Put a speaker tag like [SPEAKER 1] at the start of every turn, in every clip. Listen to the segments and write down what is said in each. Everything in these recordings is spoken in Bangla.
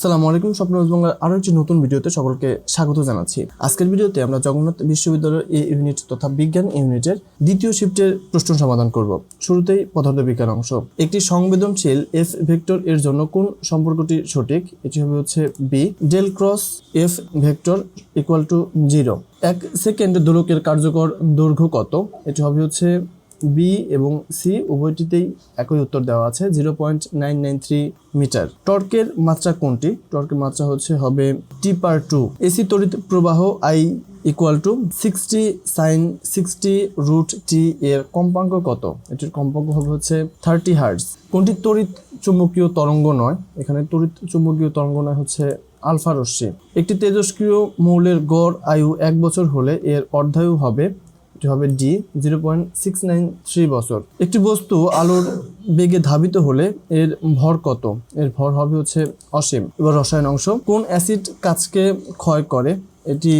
[SPEAKER 1] আসসালামু আলাইকুম, স্বপ্ন বাংলার আরও একটি নতুন ভিডিওতে সকলকে স্বাগত জানাচ্ছি। আজকের ভিডিওতে আমরা জগন্নাথ বিশ্ববিদ্যালয়ের এ ইউনিট তথা বিজ্ঞান ইউনিটের দ্বিতীয় শিফটের প্রশ্ন সমাধান করব। শুরুতেই পদার্থবিজ্ঞান অংশ। একটি সংবেদনশীল এফ ভেক্টর এর জন্য কোন সম্পর্কটি সঠিক? এটি হবে হচ্ছে B del cross F vector equal to zero এক সেকেন্ড দোলকের কার্যকর দৈর্ঘ্য কত? এটি হবে হচ্ছে বি এবং সি উভয়টিতেই একই উত্তর দেওয়া আছে zero point nine nine three metre টর্কের মাত্রা কোনটি? টর্কের মাত্রা হচ্ছে, হবে টি পার টু এসি তড়িৎ প্রবাহ I equal to sixty sine sixty root T এর কম্পাঙ্ক কত? এটির কম্পাঙ্ক হবে হচ্ছে থার্টি হার্টস কোনটি তড়িৎ চুম্বকীয় তরঙ্গ নয়? এখানে তড়িৎ চুম্বকীয় তরঙ্গ নয়, হচ্ছে আলফা রশ্মি। একটি তেজস্ক্রিয় মৌলের গড় আয়ু এক বছর হলে এর অর্ধায়ু হবে এটি হবে D zero point six nine three বছর। একটি বস্তু আলোর বেগে ধাবিত হলে এর ভর কত? এর ভর হবে হচ্ছে অসীম। এবার রসায়ন অংশ। কোন অ্যাসিড কাজকে ক্ষয় করে? এটি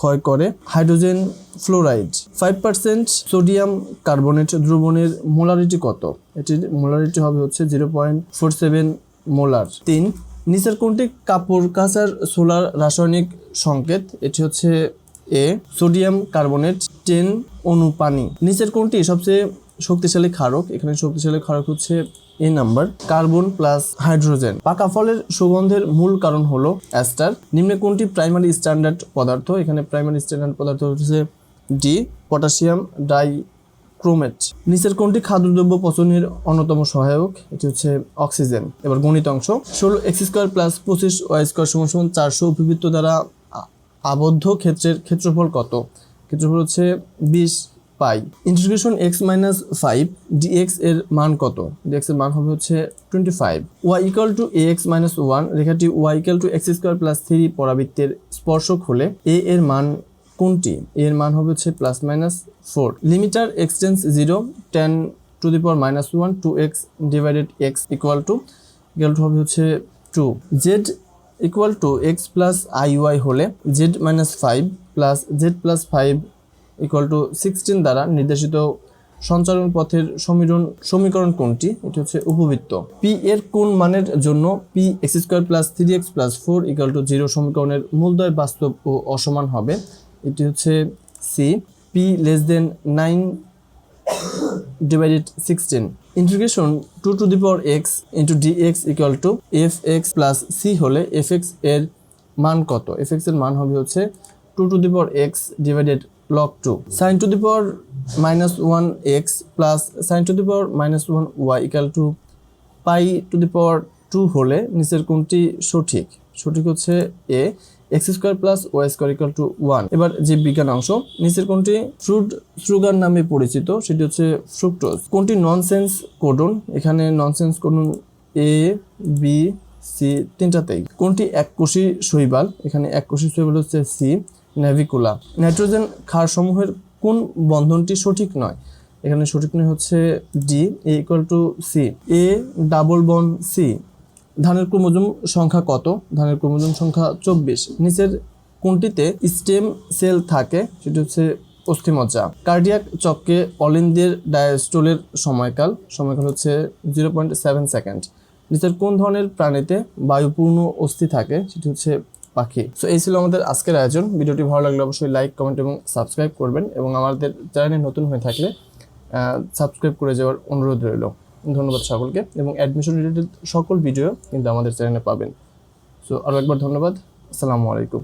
[SPEAKER 1] ক্ষয় করে hydrogen fluoride. Five percent sodium carbonate দ্রবণের মোলারিটি কত? এটির মোলারিটি হবে হচ্ছে zero point four seven molar. তিন, নিচের কোনটি কাপড় কাচার সোলার রাসায়নিক সংকেত? এটি হচ্ছে এ সোডিয়াম কার্বনেট টেন অণু পানি নিচের কোনটি সবচেয়ে শক্তিশালী ক্ষারক। এখানে শক্তিশালী ক্ষারক হচ্ছে A number, carbon plus hydrogen. পাকা ফলের সুগন্ধের মূল কারণ হলো অ্যাস্টার নিম্নে কোনটি প্রাইমারি স্ট্যান্ডার্ড পদার্থ। এখানে প্রাইমারি স্ট্যান্ডার্ড পদার্থ হচ্ছে ডি, পটাশিয়াম ডাই ক্রোমেট নিচের কোনটি খাদ্যদ্রব্য পচনের অন্যতম সহায়ক। এটি হচ্ছে অক্সিজেন। এবার গণিত অংশ। ষোলো এক্স স্কোয়ার প্লাস পঁচিশ ওয়াই স্কোয়ার সমান সমান চারশো উপবৃত্ত দ্বারা আবদ্ধ ক্ষেত্রের ক্ষেত্রফল কত? ক্ষেত্রফল হচ্ছে বিশ pi. Integration X minus five DX এর মান কত? ডিএক্স এর মান হবে হচ্ছে twenty five Y equal to A X minus one রেখাটি Y equal to X square plus three পরাবৃত্তের স্পর্শক হলে এ এর মান কোনটি? এর মান হবে হচ্ছে plus minus four limiter x tends zero ten to the power minus one two X divided X equal to equal to হবে হচ্ছে two Z equal to X plus I Y হলে Z minus five plus Z plus five equal to sixteen দ্বারা নির্দেশিত সঞ্চালন পথের সমীরণ, সমীকরণ কোনটি? এটি হচ্ছে উপবৃত্ত। পি এর কোন মানের জন্য P X square plus three X plus four equal to zero সমীকরণের মূলদয় বাস্তব ও অসমান হবে? এটি হচ্ছে C P less than nine divided 16 integration 2 to the power x into dx equal to fx plus c হলে fx এর মান কত fx এর মান হবে হচ্ছে 2 to the power x divided log 2 sin to the power minus 1 x plus sin to the power minus 1 y equal to pi to the power two হলে নিচের কোনটি সঠিক সঠিক হচ্ছে A X square plus Y square equal to one এবার যে বিজ্ঞান অংশ, নিচের কোনটি? ফ্রুট, সুগার নামে পরিচিত, সেটি হচ্ছে ফ্রুক্টোজ। কোনটি ননসেন্স কোডন এখানে nonsense codon A B C তিনটাতেই কোনটি এককোষী শৈবাল? এখানে এককোষী শৈবাল হচ্ছে সি নেভিকুলা নাইট্রোজেন ক্ষারসমূহের কোন বন্ধনটি সঠিক নয়? এখানে সঠিক নয় হচ্ছে D A equal to C A double one C ধানের ক্রোমোজোম সংখ্যা কত? ধানের ক্রোমোজোম সংখ্যা চব্বিশ। নিচের কোনটিতে স্টেম সেল থাকে? সেটি হচ্ছে অস্থিমজ্জা। কার্ডিয়াক চক্রে অলিন্দের ডায়াস্টোলের সময়কাল। সময়কাল হচ্ছে জিরো পয়েন্ট সেভেন সেকেন্ড। নিচের কোন ধরনের প্রাণীতে বায়ুপূর্ণ অস্থি থাকে? সেটি হচ্ছে পাখি। সো এই ছিল আমাদের আজকের আয়োজন। ভিডিওটি ভালো লাগলে অবশ্যই লাইক কমেন্ট এবং সাবস্ক্রাইব করবেন এবং আমাদের চ্যানেলে নতুন হয়ে থাকলে সাবস্ক্রাইব করে যাওয়ার অনুরোধ রইল। ধন্যবাদ সকলকে এবং অ্যাডমিশন রিলেটেড সকল ভিডিও কিন্তু আমাদের চ্যানেলে পাবেন। সো আরও একবার ধন্যবাদ। আসসালামু আলাইকুম।